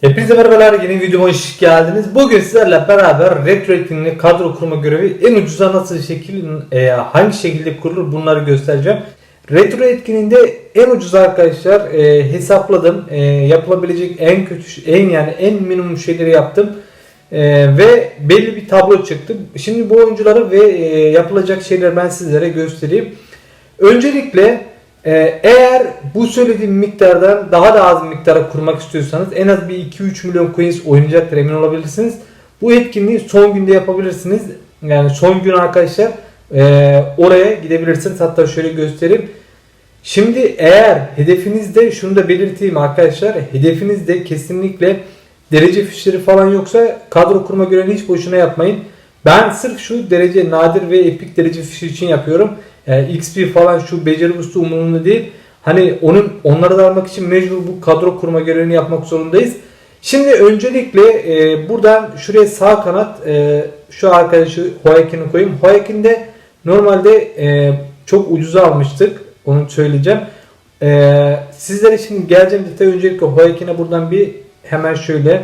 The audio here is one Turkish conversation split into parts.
Hepinize merhabalar yeni videoma hoş geldiniz. Bugün sizlerle beraber retro etkinliği kadro kurma görevi en ucuza nasıl şekil e, hangi şekilde kurulur bunları göstereceğim. Retro etkinliğinde en ucuz arkadaşlar e, hesapladım. E, yapılabilecek en kötü en yani en minimum şeyleri yaptım. E, ve belli bir tablo çıktı. Şimdi bu oyuncuları ve e, yapılacak şeyleri ben sizlere göstereyim. Öncelikle ee, eğer bu söylediğim miktardan daha da az miktara kurmak istiyorsanız en az bir 2-3 milyon coins oynayacaktır emin olabilirsiniz. Bu etkinliği son günde yapabilirsiniz. Yani son gün arkadaşlar e, oraya gidebilirsiniz. Hatta şöyle göstereyim. Şimdi eğer hedefinizde şunu da belirteyim arkadaşlar. Hedefinizde kesinlikle derece fişleri falan yoksa kadro kurma görevini hiç boşuna yapmayın. Ben sırf şu derece nadir ve epik derece fişi için yapıyorum. Yani XP falan şu beceri boost'u umurumda değil. Hani onun onları da almak için mecbur bu kadro kurma görevini yapmak zorundayız. Şimdi öncelikle e, buradan şuraya sağ kanat e, şu arkadaşı Hoyakin'i koyayım. Hoyakin'de normalde e, çok ucuza almıştık. Onu söyleyeceğim. E, sizlere şimdi geleceğim detay öncelikle Hoyakin'e buradan bir hemen şöyle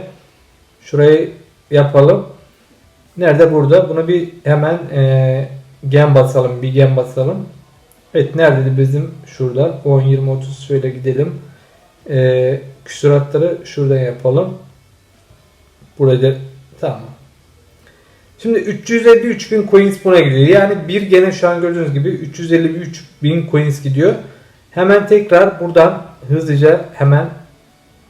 şurayı yapalım. Nerede burada? Bunu bir hemen e, gen basalım. Bir gen basalım. Evet neredeydi bizim şurada 10 20 30 şöyle gidelim. E, küsuratları şuradan yapalım. Burada tamam. Şimdi 353 bin coins buna gidiyor. Yani bir gene şu an gördüğünüz gibi 353 bin coins gidiyor. Hemen tekrar buradan hızlıca hemen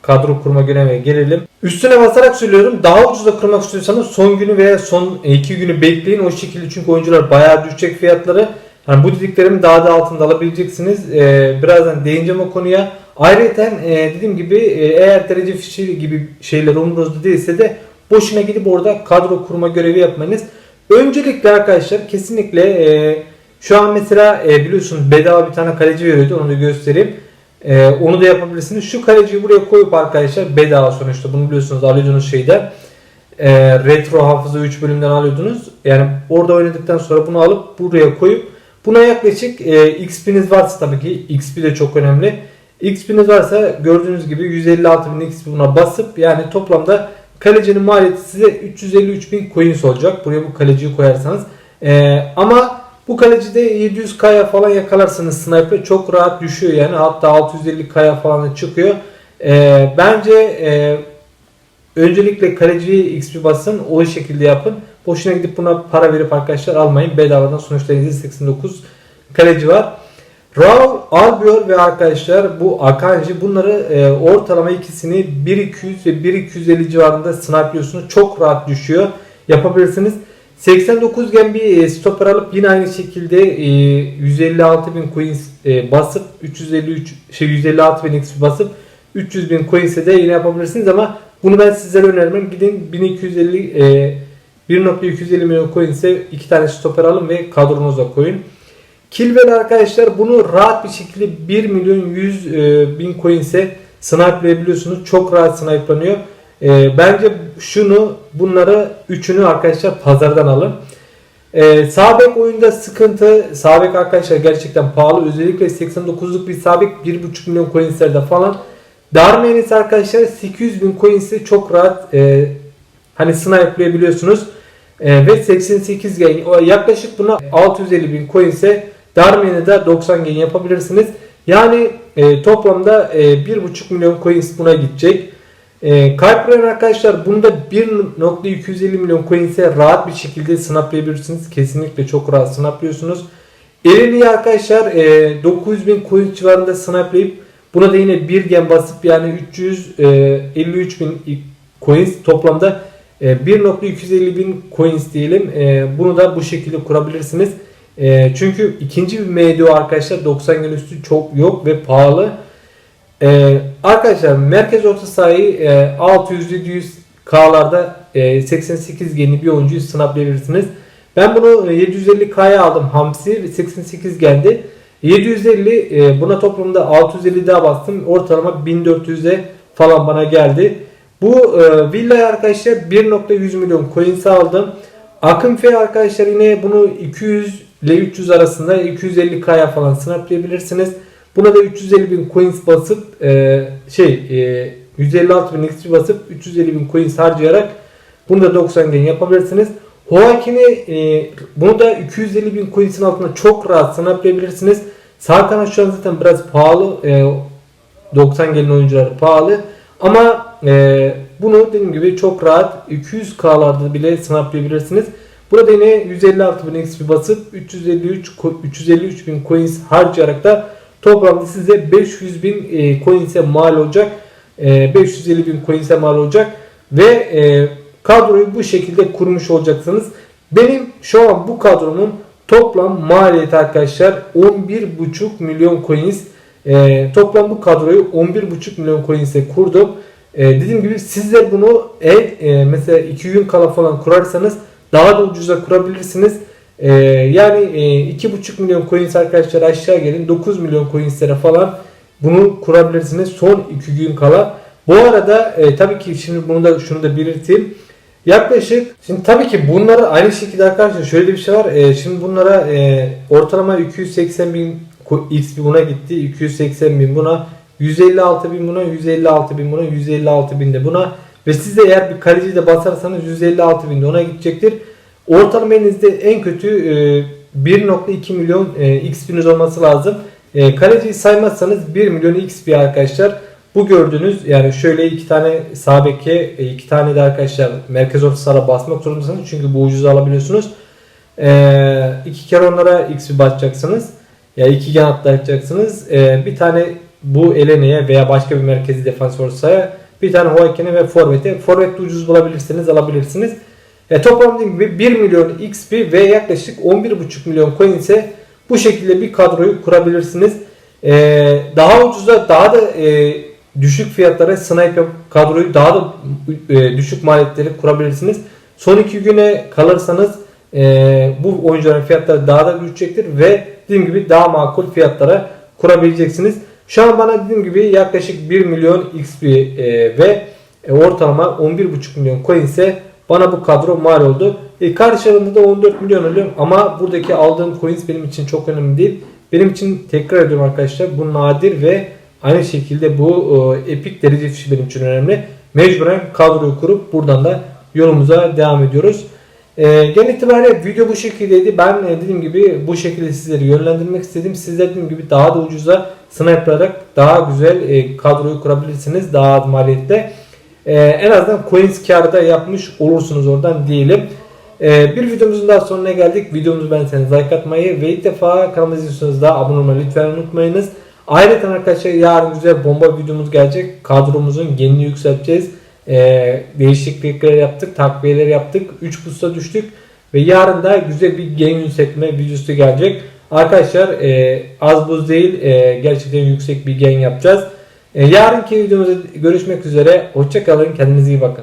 kadro kurma görevine gelelim. Üstüne basarak söylüyorum. Daha ucuza kurmak istiyorsanız son günü veya son iki günü bekleyin. O şekilde çünkü oyuncular bayağı düşecek fiyatları. Yani bu dediklerimi daha da altında alabileceksiniz. Ee, birazdan değineceğim o konuya. Ayrıca e, dediğim gibi e, eğer derece fişi gibi şeyler umurunuzda değilse de boşuna gidip orada kadro kurma görevi yapmanız. Öncelikle arkadaşlar kesinlikle e, şu an mesela e, biliyorsunuz bedava bir tane kaleci veriyordu. Onu da göstereyim. Ee, onu da yapabilirsiniz. Şu kaleciyi buraya koyup arkadaşlar bedava sonuçta bunu biliyorsunuz alıyordunuz şeyde. Ee, retro hafıza 3 bölümden alıyordunuz. Yani orada oynadıktan sonra bunu alıp buraya koyup buna yaklaşık e, XP'niz varsa tabii ki XP de çok önemli. XP'niz varsa gördüğünüz gibi 156 bin XP buna basıp yani toplamda kalecinin maliyeti size 353 bin coins olacak. Buraya bu kaleciyi koyarsanız. Ee, ama bu kalecide 700K'ya falan yakalarsanız sniper çok rahat düşüyor yani hatta 650K'ya falan da çıkıyor. Ee, bence e, öncelikle kaleciyi XP basın o şekilde yapın. Boşuna gidip buna para verip arkadaşlar almayın. Bedavadan sonuçta 89 kaleci var. Raul Albiol ve arkadaşlar bu Akanji bunları e, ortalama ikisini 1.200 ve 1.250 civarında sniperliyorsunuz. Çok rahat düşüyor. Yapabilirsiniz. 89 gen bir stoper alıp yine aynı şekilde 156 bin coins e, basıp 353 şey 156 bin XP basıp 300 bin coins'e de yine yapabilirsiniz ama bunu ben sizlere önermem. Gidin 1250 1.250 milyon coins'e iki tane stoper alın ve kadronuza koyun. Kilbel arkadaşlar bunu rahat bir şekilde 1 milyon 100 e, bin coins'e snipe'layabiliyorsunuz. Çok rahat snipe'lanıyor. E, bence şunu bunları üçünü arkadaşlar pazardan alın. E, Sabek oyunda sıkıntı. Sabek arkadaşlar gerçekten pahalı. Özellikle 89'luk bir Sabek 1.5 milyon coinslerde falan. Darmenis arkadaşlar 800 bin coins'i çok rahat e, hani snipe'layabiliyorsunuz. E, ve 88 gen yaklaşık buna 650 bin coins'e Darmen'i de 90 gen yapabilirsiniz. Yani e, toplamda e, 1.5 milyon coins buna gidecek. E, Kalpren arkadaşlar bunda 1.250 milyon coins'e rahat bir şekilde snaplayabilirsiniz. Kesinlikle çok rahat snaplıyorsunuz. Elini arkadaşlar e, 900 bin coin civarında snaplayıp buna da yine bir gen basıp yani 353 bin coins toplamda e, 1.250 bin coins diyelim. E, bunu da bu şekilde kurabilirsiniz. E, çünkü ikinci bir MDO arkadaşlar 90 gün üstü çok yok ve pahalı. Ee, arkadaşlar merkez orta sahayı e, 600-700 K'larda e, 88 genli bir oyuncuyu sınavlayabilirsiniz. Ben bunu 750K'ya aldım Hamsi ve 88 geldi. 750 e, buna toplamda 650 daha bastım. Ortalama 1400'e falan bana geldi. Bu e, villaya arkadaşlar 1.100 milyon coins aldım. Akın F arkadaşlar yine bunu 200 ile 300 arasında 250K'ya falan sınavlayabilirsiniz. Buna da 350 bin coins basıp e, şey e, 156.000 XP basıp 350.000 coins harcayarak bunu da 90 gen yapabilirsiniz. Huakin'i e, bunu da 250.000 coins'in altında çok rahat snaplayabilirsiniz. Sağ kanat şu an zaten biraz pahalı. E, 90 gelin oyuncuları pahalı. Ama e, bunu dediğim gibi çok rahat 200k'larda bile snaplayabilirsiniz. Burada yine 156.000 XP basıp 353 353.000 coins harcayarak da toplamda size 500.000 e, coins'e mal olacak. E, 550.000 coins'e mal olacak ve e, kadroyu bu şekilde kurmuş olacaksınız. Benim şu an bu kadromun toplam maliyeti arkadaşlar 11.5 milyon coins. E, toplam bu kadroyu 11.5 milyon coins'e kurdum. E, dediğim gibi siz de bunu eğer e, mesela 2 gün kala falan kurarsanız daha da ucuza kurabilirsiniz. E, yani e, 2.5 milyon coins arkadaşlar aşağı gelin 9 milyon coinslere falan bunu kurabilirsiniz son 2 gün kala. Bu arada e, tabii ki şimdi bunu da şunu da belirteyim. Yaklaşık şimdi tabii ki bunları aynı şekilde arkadaşlar şöyle bir şey var. E, şimdi bunlara e, ortalama 280 bin XP buna gitti. 280 bin buna 156 bin buna 156 bin buna 156 bin de buna ve siz de eğer bir kaleci de basarsanız 156 bin de ona gidecektir. Ortalama elinizde en kötü e, 1.2 milyon e, XP'niz olması lazım. E, kaleciyi saymazsanız 1 milyon XP arkadaşlar. Bu gördüğünüz yani şöyle iki tane sağ e, iki tane de arkadaşlar merkez sahada basmak zorundasınız. Çünkü bu ucuzu alabiliyorsunuz. E, iki kere onlara XP basacaksınız. Ya iki gen atlayacaksınız. E, bir tane bu Elene'ye veya başka bir merkezi defans orta sahaya bir tane Hoiken'e ve Forvet'e. Forvet'te ucuz bulabilirsiniz alabilirsiniz. E, toplam dediğim gibi 1 milyon XP ve yaklaşık 11,5 milyon coin ise bu şekilde bir kadroyu kurabilirsiniz. E, daha ucuza daha da e, düşük fiyatlara sniper kadroyu daha da e, düşük maliyetleri kurabilirsiniz. Son iki güne kalırsanız e, bu oyuncuların fiyatları daha da düşecektir ve dediğim gibi daha makul fiyatlara kurabileceksiniz. Şu an bana dediğim gibi yaklaşık 1 milyon XP e, ve e, ortalama 11,5 milyon coin ise bana bu kadro mal oldu. E, karşılığında da 14 milyon oluyor ama buradaki aldığım coins benim için çok önemli değil. Benim için tekrar ediyorum arkadaşlar bu nadir ve aynı şekilde bu e, epic derece fişi benim için önemli. Mecburen kadroyu kurup buradan da yolumuza devam ediyoruz. E, genel itibariyle video bu şekildeydi. Ben e, dediğim gibi bu şekilde sizleri yönlendirmek istedim. Sizler dediğim gibi daha da ucuza sniperlarak daha güzel e, kadroyu kurabilirsiniz. Daha az maliyetle. E, en azından coins karı da yapmış olursunuz oradan diyelim. E, bir videomuzun daha sonuna geldik. Videomuzu beğenseniz like atmayı ve ilk defa kanalımızı izliyorsanız da abone olmayı lütfen unutmayınız. Ayrıca arkadaşlar yarın güzel bomba videomuz gelecek. Kadromuzun genini yükselteceğiz. Ee, değişiklikler yaptık, takviyeler yaptık. 3 pusta düştük ve yarın da güzel bir gen yükseltme videosu gelecek. Arkadaşlar e, az buz değil e, gerçekten yüksek bir gen yapacağız. E, yarınki videomuzda görüşmek üzere. Hoşçakalın. Kendinize iyi bakın.